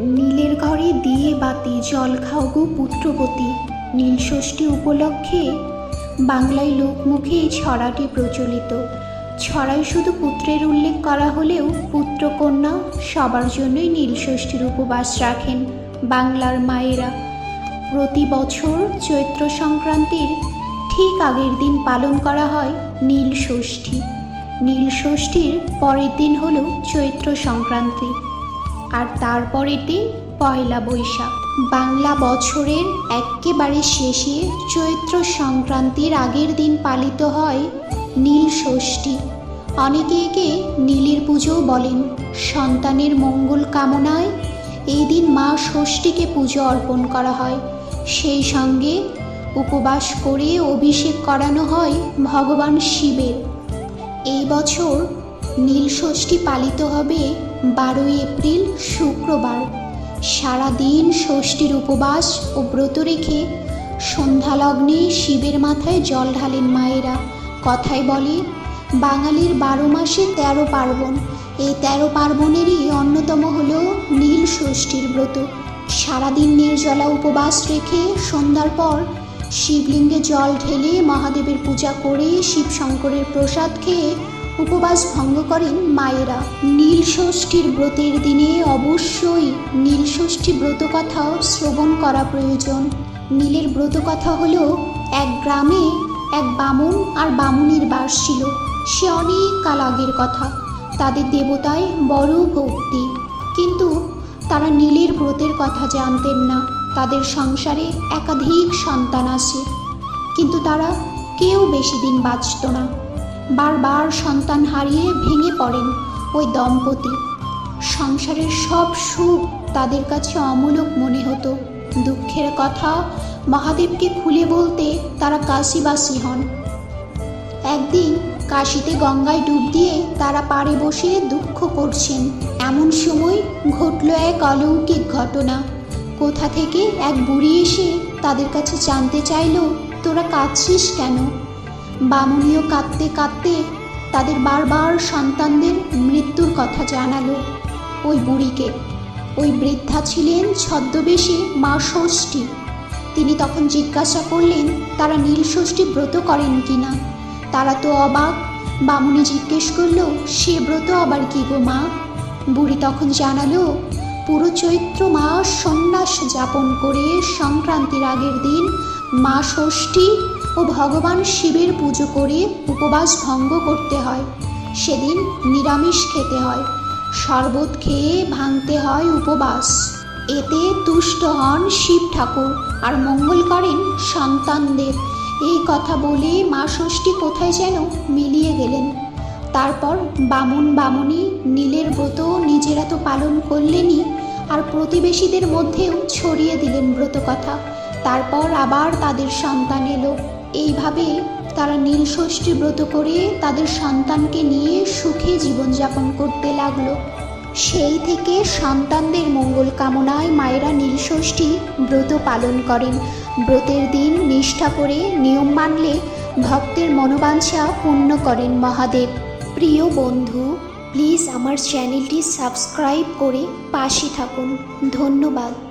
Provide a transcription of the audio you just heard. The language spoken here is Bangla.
নীলের ঘরে দিয়ে বাতি, জল খাও গো পুত্রবতী। নীলষষ্ঠী উপলক্ষে বাংলায় লোকমুখে এই ছড়াটি প্রচলিত। ছড়ায় শুধু পুত্রের উল্লেখ করা হলেও পুত্র কন্যা সবার জন্যই নীলষষ্ঠীর উপবাস রাখেন বাংলার মায়েরা। প্রতি বছর চৈত্র সংক্রান্তির ঠিক আগের দিন পালন করা হয় নীল ষষ্ঠী। নীল ষষ্ঠীর পরের দিন হলো চৈত্র সংক্রান্তি। আর তারপরের দিন পয়লা বৈশাখ। বাংলা বছরের একেবারে শেষে চৈত্র সংক্রান্তির আগের দিন পালিত হয় নীল ষষ্ঠী। অনেকে একে নীলের পুজোও বলেন। সন্তানের মঙ্গল কামনায় এই দিন মা ষষ্ঠীকে পুজো অর্পণ করা হয়। সেই সঙ্গে উপবাস করে অভিষেক করানো হয় ভগবান শিবের। এই বছর নীল ষষ্ঠী পালিত হবে বারোই এপ্রিল, শুক্রবার। সারাদিন ষষ্ঠীর উপবাস ও ব্রত রেখে সন্ধ্যালগ্নে শিবের মাথায় জল ঢালেন মায়েরা। কথায় বলে, বাঙালির বারো মাসে তেরো পার্বণ। এই তেরো পার্বণেরই অন্যতম হল নীল ষষ্ঠীর ব্রত। সারাদিন নির্জলা উপবাস রেখে সন্ধ্যার পর শিবলিঙ্গে জল ঢেলে মহাদেবের পূজা করে শিব শঙ্করের প্রসাদ খেয়ে উপবাস ভঙ্গ করেন মায়েরা। নীল ষষ্ঠীর ব্রতের দিনে অবশ্যই নীলষষ্ঠী ব্রত কথাও শ্রবণ করা প্রয়োজন। নীলের ব্রত কথা হলো, এক গ্রামে এক বামুন আর বামুনির বাস ছিল। সে অনেক কাল আগের কথা। তাদের দেবতায় বড় ভক্তি। কিন্তু তারা নীলের ব্রতের কথা জানতেন না। তাদের সংসারে একাধিক সন্তান আসে কিন্তু তারা কেউ বেশি দিন বাঁচত না। বারবার সন্তান হারিয়ে ভেঙে পড়েন ওই দম্পতি। সংসারের সব সুখ তাদের কাছে অমূলক মনে হতো। দুঃখের কথা মহাদেবকে খুলে বলতে তারা কাশিবাসী হন। একদিন কাশিতে গঙ্গায় ডুব দিয়ে তারা পাড়ে বসে দুঃখ করছেন। এমন সময় ঘটল এক অলৌকিক ঘটনা। কোথা থেকে এক বুড়ি এসে তাদের কাছে জানতে চাইল, তোরা কাঁদছিস কেন? বামুনিও কাঁদতে কাঁদতে তাদের বারবার সন্তানদের মৃত্যুর কথা জানালো। ওই বুড়িকে, ওই বৃদ্ধা ছিলেন ছদ্মবেশী মা ষষ্ঠী। তিনি তখন জিজ্ঞাসা করলেন, তারা নীল ষষ্ঠী ব্রত করেন কিনা? তারা তো অবাক। বামুনি জিজ্ঞেস করল, সে ব্রত আবার কি গো মা? বুড়ি তখন জানালো, পুরো চৈত্র মাস সন্ন্যাস যাপন করে সংক্রান্তির আগের দিন মা ষষ্ঠী ও ভগবান শিবের পুজো করে উপবাস ভঙ্গ করতে হয়। সেদিন নিরামিষ খেতে হয়। শরবত খেয়ে ভাঙতে হয় উপবাস। এতে তুষ্ট হন শিব ঠাকুর আর মঙ্গল করেন সন্তানদের। এই কথা বলে মা ষষ্ঠী কোথায় যেন মিলিয়ে গেলেন। তারপর বামুন বামুনি নীলের ব্রত নিজেরা তো পালন করলেনই আর প্রতিবেশীদের মধ্যেও ছড়িয়ে দিলেন ব্রত কথা তারপর আবার তাদের সন্তান এলো। এইভাবে তারা নীল ষষ্ঠী ব্রত করে তাদের সন্তানকে নিয়ে সুখে জীবনযাপন করতে লাগল। সেই থেকে সন্তানদের মঙ্গল কামনায় মায়েরা নীলষষ্ঠী ব্রত পালন করেন। ব্রতের দিন নিষ্ঠা করে নিয়ম মানলে ভক্তের মনোবাঞ্ছা পূর্ণ করেন মহাদেব। প্রিয় বন্ধু প্লিজ আমার চ্যানেলটি সাবস্ক্রাইব করে পাশে থাকুন। ধন্যবাদ।